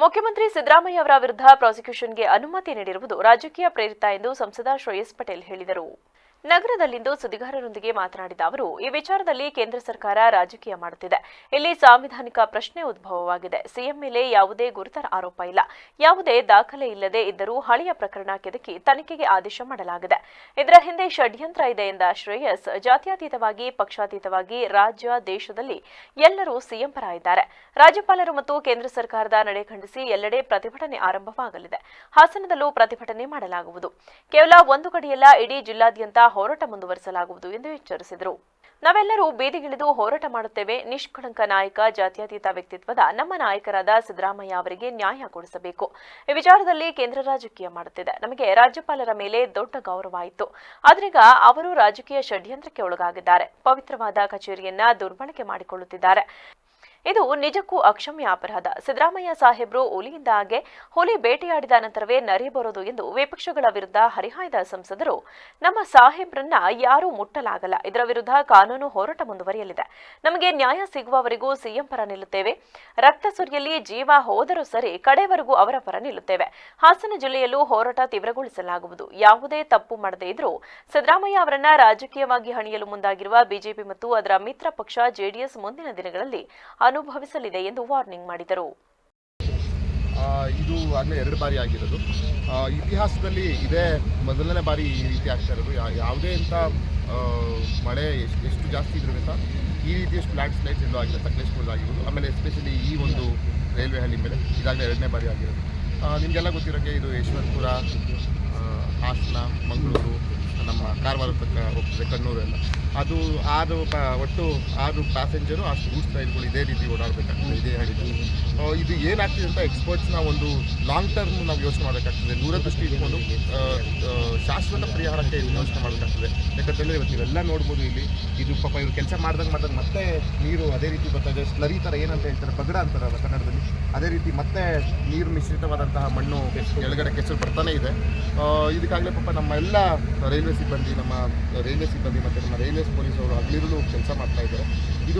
ಮುಖ್ಯಮಂತ್ರಿ ಸಿದ್ದರಾಮಯ್ಯ ಅವರ ವಿರುದ್ಧ ಪ್ರಾಸಿಕ್ಯೂಷನ್ಗೆ ಅನುಮತಿ ನೀಡಿರುವುದು ರಾಜಕೀಯ ಪ್ರೇರಿತ ಎಂದು ಸಂಸದ ಶ್ರೇಯಸ್ ಪಟೇಲ್ ಹೇಳಿದರು. ನಗರದಲ್ಲಿಂದು ಸುದ್ದಿಗಾರರೊಂದಿಗೆ ಮಾತನಾಡಿದ ಅವರು, ಈ ವಿಚಾರದಲ್ಲಿ ಕೇಂದ್ರ ಸರ್ಕಾರ ರಾಜಕೀಯ ಮಾಡುತ್ತಿದೆ. ಇಲ್ಲಿ ಸಾಂವಿಧಾನಿಕ ಪ್ರಶ್ನೆ ಉದ್ಭವವಾಗಿದೆ. ಸಿಎಂ ಮೇಲೆ ಯಾವುದೇ ಗುರುತರ ಆರೋಪ ಇಲ್ಲ. ಯಾವುದೇ ದಾಖಲೆ ಇಲ್ಲದೆ ಇದ್ದರೂ ಹಳೆಯ ಪ್ರಕರಣ ಕೆದಕಿ ತನಿಖೆಗೆ ಆದೇಶ ಮಾಡಲಾಗಿದೆ. ಇದರ ಹಿಂದೆ ಷಡ್ಯಂತ್ರ ಇದೆ ಎಂದ ಶ್ರೇಯಸ್, ಜಾತ್ಯತೀತವಾಗಿ, ಪಕ್ಷಾತೀತವಾಗಿ ರಾಜ್ಯ, ದೇಶದಲ್ಲಿ ಎಲ್ಲರೂ ಸಿಎಂ ಪರ ಇದ್ದಾರೆ. ರಾಜ್ಯಪಾಲರು ಮತ್ತು ಕೇಂದ್ರ ಸರ್ಕಾರದ ನಡೆ ಖಂಡಿಸಿ ಎಲ್ಲೆಡೆ ಪ್ರತಿಭಟನೆ ಆರಂಭವಾಗಲಿದೆ. ಹಾಸನದಲ್ಲೂ ಪ್ರತಿಭಟನೆ ಮಾಡಲಾಗುವುದು. ಕೇವಲ ಒಂದು ಕಡೆಯಲ್ಲ, ಇಡೀ ಜಿಲ್ಲಾದ್ಯಂತ ಹೋರಾಟ ಮುಂದುವರಿಸಲಾಗುವುದು ಎಂದು ಎಚ್ಚರಿಸಿದರು. ನಾವೆಲ್ಲರೂ ಬೀದಿಗಿಳಿದು ಹೋರಾಟ ಮಾಡುತ್ತೇವೆ. ನಿಷ್ಕಳಂಕ ನಾಯಕ, ಜಾತ್ಯತೀತ ವ್ಯಕ್ತಿತ್ವದ ನಮ್ಮ ನಾಯಕರಾದ ಸಿದ್ದರಾಮಯ್ಯ ಅವರಿಗೆ ನ್ಯಾಯ ಕೊಡಿಸಬೇಕು. ಈ ವಿಚಾರದಲ್ಲಿ ಕೇಂದ್ರ ರಾಜಕೀಯ ಮಾಡುತ್ತಿದೆ. ನಮಗೆ ರಾಜ್ಯಪಾಲರ ಮೇಲೆ ದೊಡ್ಡ ಗೌರವ ಇತ್ತು ಆದ್ರೀಗ ಅವರು ರಾಜಕೀಯ ಷಡ್ಯಂತ್ರಕ್ಕೆ ಒಳಗಾಗಿದ್ದಾರೆ. ಪವಿತ್ರವಾದ ಕಚೇರಿಯನ್ನ ದುರ್ಬಳಕೆ ಮಾಡಿಕೊಳ್ಳುತ್ತಿದ್ದಾರೆ. ಇದು ನಿಜಕ್ಕೂ ಅಕ್ಷಮ್ಯ ಅಪರಾಧ. ಸಿದ್ದರಾಮಯ್ಯ ಸಾಹೇಬ್ರು ಹಾಗೆ ಹುಲಿ ಬೇಟೆಯಾಡಿದ ನಂತರವೇ ನರಿ ಬರೋದು ಎಂದು ವಿಪಕ್ಷಗಳ ವಿರುದ್ಧ ಹರಿಹಾಯ್ದ ಸಂಸದರು. ನಮ್ಮ ಸಾಹೇಬ್ರನ್ನ ಯಾರೂ ಮುಟ್ಟಲಾಗಲ್ಲ. ಇದರ ವಿರುದ್ಧ ಕಾನೂನು ಹೋರಾಟ ಮುಂದುವರಿಯಲಿದೆ. ನಮಗೆ ನ್ಯಾಯ ಸಿಗುವವರೆಗೂ ಸಿಎಂ ಪರ ನಿಲ್ಲುತ್ತೇವೆ. ರಕ್ತ ಸುರಿಯಲ್ಲಿ ಜೀವ ಹೋದರೂ ಸರಿ ಕಡೆವರೆಗೂ ಅವರ ಪರ ನಿಲ್ಲುತ್ತೇವೆ. ಹಾಸನ ಜಿಲ್ಲೆಯಲ್ಲೂ ಹೋರಾಟ ತೀವ್ರಗೊಳಿಸಲಾಗುವುದು. ಯಾವುದೇ ತಪ್ಪು ಮಾಡದೇ ಇದ್ರೂ ಸಿದ್ದರಾಮಯ್ಯ ಅವರನ್ನ ರಾಜಕೀಯವಾಗಿ ಹಣಿಯಲು ಮುಂದಾಗಿರುವ ಬಿಜೆಪಿ ಮತ್ತು ಅದರ ಮಿತ್ರ ಪಕ್ಷ ಜೆಡಿಎಸ್ ಮುಂದಿನ ದಿನಗಳಲ್ಲಿ ಅನುಭವಿಸಲಿದೆ ಎಂದು ವಾರ್ನಿಂಗ್ ಮಾಡಿದರು. ಇದು ಆಗಲೇ ಎರಡು ಬಾರಿ ಆಗಿರೋದು. ಇತಿಹಾಸದಲ್ಲಿ ಇದೇ ಮೊದಲನೇ ಬಾರಿ ಈ ರೀತಿ ಆಗ್ತಾ ಇರೋದು. ಯಾವುದೇ ಆ, ಮಳೆ ಎಷ್ಟು ಎಷ್ಟು ಜಾಸ್ತಿ ಇದ್ರೂ ಈ ರೀತಿಯಷ್ಟು ಲ್ಯಾಂಡ್ ಸ್ಲೈಡ್ಸ್ ಎಲ್ಲೂ ಆಗಿಲ್ಲ ಆಗಿರ್ಬೋದು. ಆಮೇಲೆ ಎಸ್ಪೆಷಲಿ ಈ ಒಂದು ರೈಲ್ವೆ ಹಳ್ಳಿ ಮೇಲೆ ಇದಾಗಲೇ ಎರಡನೇ ಬಾರಿ ಆಗಿರೋದು. ನಿಮಗೆಲ್ಲ ಗೊತ್ತಿರೋಕ್ಕೆ ಇದು ಯಶವಂತಪುರ ಹಾಸನ ಮಂಗಳೂರು ನಮ್ಮ ಕಾರವಾರ ತನಕ ಹೋಗ್ತದೆ ಕಣ್ಣೂರು ಎಲ್ಲ. ಅದು ಆರು ಒಟ್ಟು ಆರು ಪ್ಯಾಸೆಂಜರು ಅಷ್ಟು ಗೂಡ್ಸ್ ರೈಲ್ಗಳು ಇದೇ ರೀತಿ ಓಡಾಡಬೇಕಾಗ್ತದೆ ಇದೇ ಹಳ್ಳಿಗಳು ಆ, ಇದು ಏನಾಗ್ತಿದೆ ಅಂತ ಎಕ್ಸ್ಪರ್ಟ್ಸ್ನ ಒಂದು ಲಾಂಗ್ ಟರ್ಮ್ ನಾವು ಯೋಚನೆ ಮಾಡಬೇಕಾಗ್ತದೆ. ದೂರದೃಷ್ಟಿ ಇಟ್ಕೊಂಡು ಶಾಶ್ವತ ಪರಿಹಾರಕ್ಕೆ ಯೋಚನೆ ಮಾಡಬೇಕಾಗ್ತದೆ. ಯಾಕಂದರೆ ಇವತ್ತು ನೀವೆಲ್ಲ ನೋಡ್ಬೋದು ಇಲ್ಲಿ, ಇದು ಪಾಪ ಇವರು ಕೆಲಸ ಮಾಡ್ದಂಗೆ ಮಾಡ್ದಂಗೆ ಮತ್ತೆ ನೀರು ಅದೇ ರೀತಿ ಬರ್ತಾ ಇದೆ. ಸ್ಲರಿ ಥರ ಏನಂತ ಹೇಳ್ತಾರೆ ಬಗಡ ಅಂತಾರಲ್ಲ ಕನ್ನಡದಲ್ಲಿ. ಅದೇ ರೀತಿ ಮತ್ತೆ ನೀರು ಮಿಶ್ರಿತವಾದಂತಹ ಮಣ್ಣು ಕೆಳಗಡೆ ಕೆಸರು ಬರ್ತಾನೆ ಇದೆ. ಇದಕ್ಕಾಗಲೇ ಪಾಪ ನಮ್ಮ ಎಲ್ಲ ರೈಲ್ವೆ ಸಿಬ್ಬಂದಿ, ನಮ್ಮ ರೈಲ್ವೆ ಸಿಬ್ಬಂದಿ ಮತ್ತು ನಮ್ಮ ರೈಲ್ವೆ ಪೊಲೀಸ್ ಅವರು ಹಗಲಿರುಳು ಕೆಲಸ ಮಾಡ್ತಾ ಇದ್ದಾರೆ. ಇದು